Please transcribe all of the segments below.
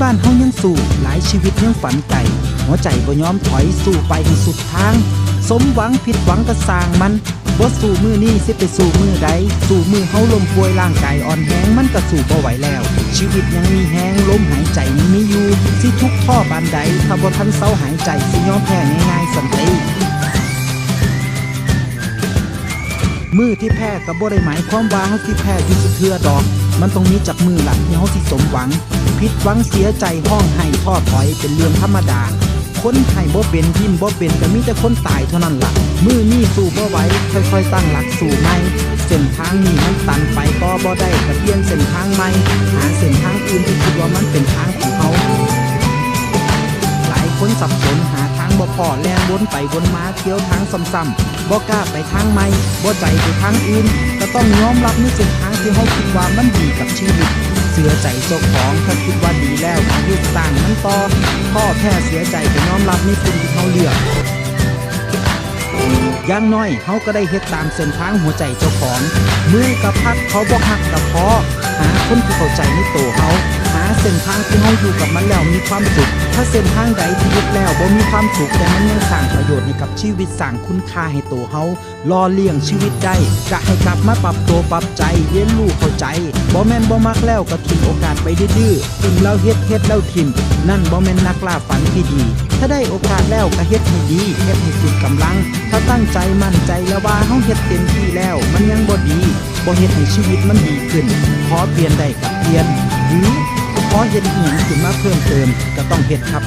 บ้านเฮายังสู้ หลายชีวิตยังฝันไก่หัวใจบ่ยอมถอยสู้ไปให้สุดทาง สมหวังผิดหวังก็สร้างมันบ่สู้มือนี้สิไปสู้มือใดสู้มือเฮาลมป่วยร่างกายอ่อนแรงมันก็สู้บ่ไหวแล้ว ชีวิตยังมีแฮงลมหายใจยังมีอยู่ สิทุกข์ท่อปานใดถ้าบ่ทันเซาหายใจสิยอมแพ้ง่ายๆสันติมือที่แพ้กับบ่ได้หมายความว่าเฮาสิแพ้อยู่สุดเทือดอก มันต้องมีจากมือหลักที่เฮาสิสมหวัง ผิดหวังเสียใจห้องไห้ท้อถอยเป็นเรื่องธรรมดา คนให้บ่เป็นยิ้มบ่เป็นก็มีแต่คนตายเท่านั้นล่ะ มือนี่สู้บ่ไหวค่อยๆตั้งหลักสู่ใหม่เส้นทางนี้มันตันไปก็บ่ได้ก็เปลี่ยนเส้นทางใหม่หาเส้นทางอื่นที่คิดว่ามันเป็นทางของเฮาหลายคนสับสนหาทางบ่พอแล่นวนไปวนมาเที่ยวทางซ้ำๆบ่กล้าไปทางใหม่บ่ใจไปทางอื่นก็ต้องยอมรับในเส้นทางที่เฮาคิดว่ามันดีกับชีวิต เสือใจเจ้าของถ้าคิดว่าดีแล้วก็ยึดสร้างมันต่อพ่อแท้เสียใจก็ยอมรับนสิ่งที่เขาเลือกอย่างน้อยเขาก็ได้เฮ็ดตามเส้นทางหัวใจเจ้าของมือกับพักเขาบ่หักกับพอหาคนที่เข้าใจในตัวเขา ส้นทางที่เฮาอยู่กับมันแล้วมีความสุข ถ้าเส้นทางใดที่ยึดแล้วบ่มีความสุขแต่มันยังสร้างประโยชน์ให้กับชีวิตสร้างคุณค่าให้ตัวเฮารอเลี้ยงชีวิตได้ก็ให้กลับมาปรับตัวปรับใจเรียนรู้เข้าใจบ่แม่นบ่มักแล้วก็ทิ้งโอกาสไปดื้อๆทิ้งแล้วเฮ็ดเฮ็ดแล้วทิมนั่นบ่แม่นนักล่าฝันที่ดี ถ้าได้โอกาสแล้วก็เฮ็ดให้ดีเฮ็ดให้สุดกำลัง ถ้าตั้งใจมั่นใจแล้วว่าเฮาเฮ็ดเต็มที่แล้ว มันยังบ่ดีบ่เฮ็ดให้ชีวิตมันดีขึ้นขอเปลี่ยนได้ก็เปลี่ยนหรือ อเฮ็ดอีหยังขึ้นมาเพิ่มเติมก็ต้องเฮ็ดครับ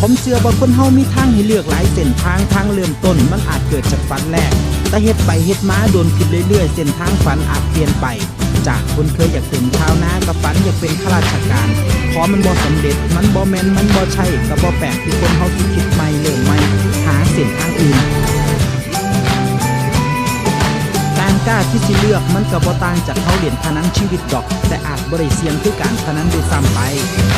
ผมเชื่อว่าคนเฮามีทางให้เลือกหลายเส้นทางทางเริ่มต้นมันอาจเกิดจากฝันแรก แต่เฮ็ดไปเฮ็ดมาโดนขึ้นเรื่อยๆ เส้นทางฝันอาจเปลี่ยนไป จากคนเคยอยากเป็นชาวนากับฝันอยากเป็นข้าราชการพอมันบ่สำเร็จมันบ่แม่นมันบ่ใช่ก็บ่แปลกที่คนเฮาสิคิดใหม่เริ่มใหม่หาเส้นทางอื่น การกล้าที่สิเลือกมันก็บ่ต่างจากเขาเหรียญพนันชีวิตดอก แต่อาจบ่ได้เสียงคือการพนันด้วยซ้ำไป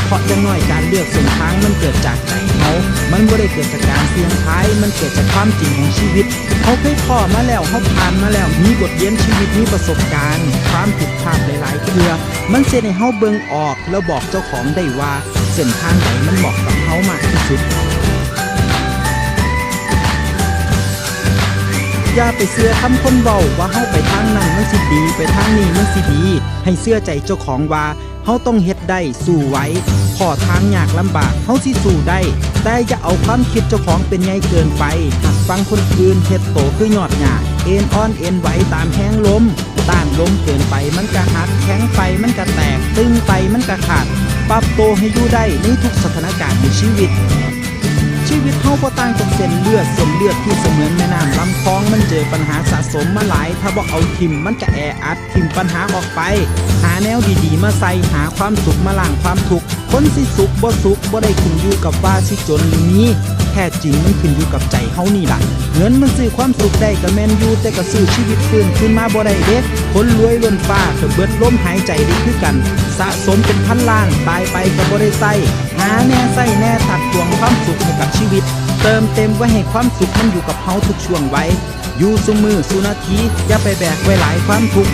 เพราะอย่างน้อยการเลือกส้นทางมันเกิดจากใจเขามันบ่ได้เกิดจากการเสี่ยงท้ายมันเกิดจากความจริงของชีวิต เขาเคยพ่อมาแล้วเขาผ่านมาแล้วมีบทเรียนชีวิตมีประสบการณ์ ความผิดพลาดหลายๆเทื่อมันเสียให้เฮาเบิ่งออก แล้วบอกเจ้าของได้ว่าเส้นทางไหนมันเหมาะกับเฮามากที่สุด อย่าไปเสื้อคำคนเบาว่าเฮาไปทางนั้นมันสิดี ไปทางนี้มันสิดี ให้เสื้อใจเจ้าของว่าเฮาต้องเฮ็ดได้สู้ไว้ขอทางยากลำบากเฮาสิสู้ได้ แต่อย่าเอาความคิดเจ้าของเป็นใหญ่เกินไปหักฟังคนอื่นเฮ็ดโตคือยอดหญ้าเอ็นอ่อนเอ็นไหวตามแห้งลมต้านลมเกินไปมันก็หักแข็งไปมันก็แตกตึงไปมันก็ขาด ปรับโตวให้อยู่ได้ในทุกสถานการณ์ในชีวิต ชีวิตเฮาบ่ต่างจากเส้นเลือดเส้นเลือดที่เสมือนแม่น้ำลำคลองมันเจอปัญหาสะสมมาหลาย ถ้าบ่เอาทิมมันก็แออัดทิมปัญหาออกไป หาแนวดีๆ มาใส่หาความสุขมาล้างความทุกข์คนสิสุขบ่สุขบ่ได้ขึ้นอยู่กับว่าสิจนหรือมีแท้จริงมันขึ้นอยู่กับใจเฮานี่ล่ะ เงินมันซื้อความสุขได้ก็แม่นอยู่แต่ก็ซื้อชีวิตคืนขึ้นมาบ่ได้เด้คนรวยล้นฟ้าก็เบิดลมหายใจได้คือกัน สะสมเป็นพันล้านตายไปก็บ่ได้ใส่หาแน่ใส่แน่ตัดตวงความสุขให้กับชีวิต เติมเต็มไว้ให้ความสุขมันอยู่กับเฮาทุกช่วงไว้อยู่สุมือสุนาทีอย่าไปแบกไว้หลายความทุกข์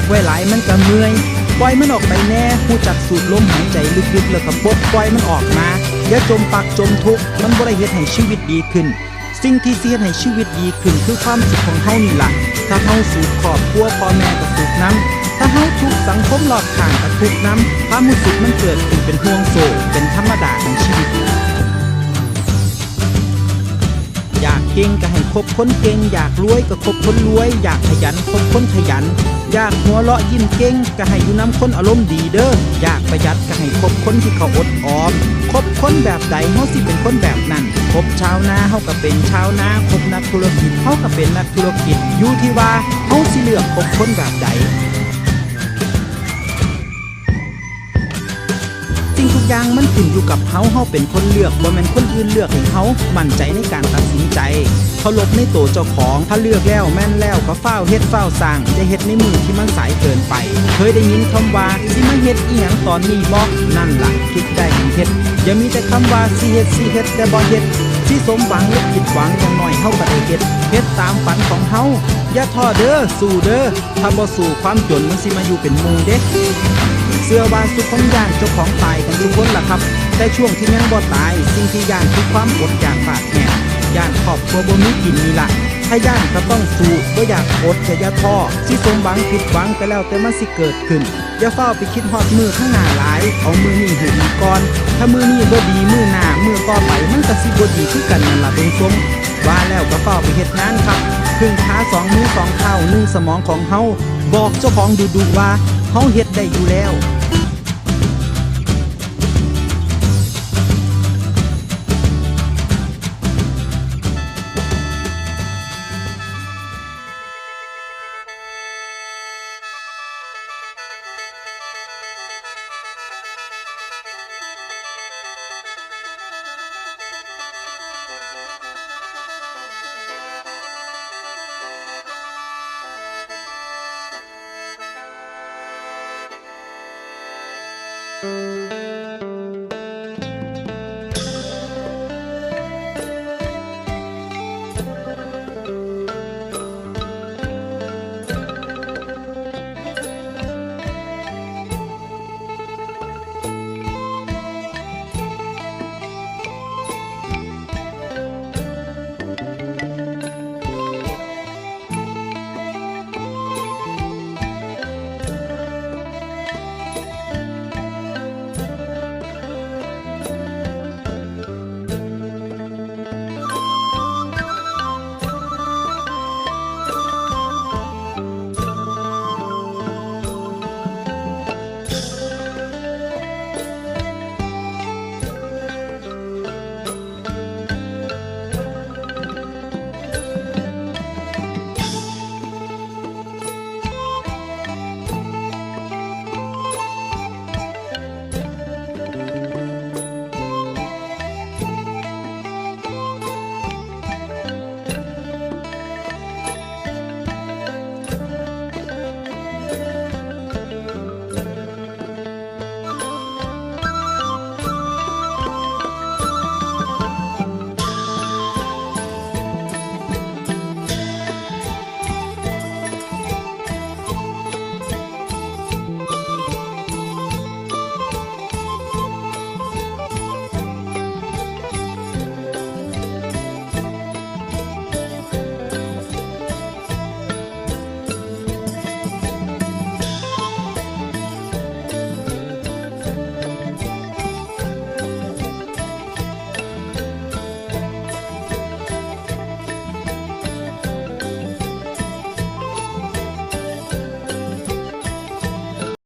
กไว้หลายมันก็เมื่อยปล่อยมันออกไปแน่ผู้จักสูดลมหายใจลึกๆแล้วก็ปลดปล่อยมันออกมาอย่าจมปักจมทุกมันบ่ได้เฮ็ดให้ชีวิตดีขึ้น สิ่งที่สิเฮ็ดให้ชีวิตดีขึ้นคือความสุขของเฮานี่ล่ะถ้าเฮาสูขอบครัวพ่อแม่ก็สุขน้ำถ้าเฮาทุกสังคมรอบข้างก็ทุกน้ำความรู้สึกมันเกิดขึ้นเป็นห่วงโศกเป็นธรรมดาของชีวิตอยากเก่งก็ให้คบคนเก่ง อยากรวยก็คบคนรวย อยากขยันคบคนขยัน อยากหัวเราะยิ้มเก่งก็ให้อยู่น้ำคนอารมณ์ดีเด้ออยากประหยัดก็ให้คบคนที่เขาอดออมคบคนแบบใดเฮาสิเป็นคนแบบนั้นคบชาวนาเฮาก็เป็นชาวนาคบนักธุรกิจเฮาก็เป็นนักธุรกิจอยู่ที่ว่าเฮาสิเลือกคบคนแบบใด อย่างมันขึ้นอยู่กับเฮาเฮาเป็นคนเลือกบ่แม่นคนอื่นเลือกให้เฮามั่นใจในการตัดสินใจเคารพในตัวเจ้าของถ้าเลือกแล้วแม่นแล้วก็ฟ้าเฮ็ดฟ้าสร้างอย่าเฮ็ดในมือที่มันสายเกินไป เคยได้ยินคำว่าสิมาเฮ็ดอีหยังตอนนี้บ่นั่นล่ะคิดได้ให้เฮ็ดอย่ามีแต่คำว่าสิเฮ็ดสิเฮ็ดแต่บ่เฮ็ดสิสมหวังหรือผิดหวังอย่างน้อยเฮาก็ได้เฮ็ดเฮ็ดตามฝันของเฮาอย่าท้อเด้อสู้เด้อถ้าบ่สู้ความจนมันสิมาอยู่เป็นหมู่เด้ เสื้อวานสุขของย่านเจ้าของตายกันทุกคนล่ะครับ แต่ช่วงที่ยังบ่ตาย สิ่งที่ย่านคือความอดอยากปากแหงย่านครอบครัวบ่มีกินนี่ล่ะถ้าย่านก็ต้องสู้บ่อยากอดจะอย่าท้อสิสมหวังผิดหวังไปแล้วแต่มันสิเกิดขึ้น อย่าเฝ้าไปคิดฮอดมือข้างหน้าหลาย เอามือนี้ให้ดีก่อน ถ้ามือนี้บ่ดีมือหน้ามือต่อไปมันก็สิบ่ดีคือกันนั่นล่ะเบิ่งชมว่าแล้วก็เฝ้าไปเฮ็ดงานครับพึ่งขาสองมือสองเท้าหนึ่งสมองของเฮาบอกเจ้าของดูๆว่า เฮาเฮ็ดได้อยู่แล้ว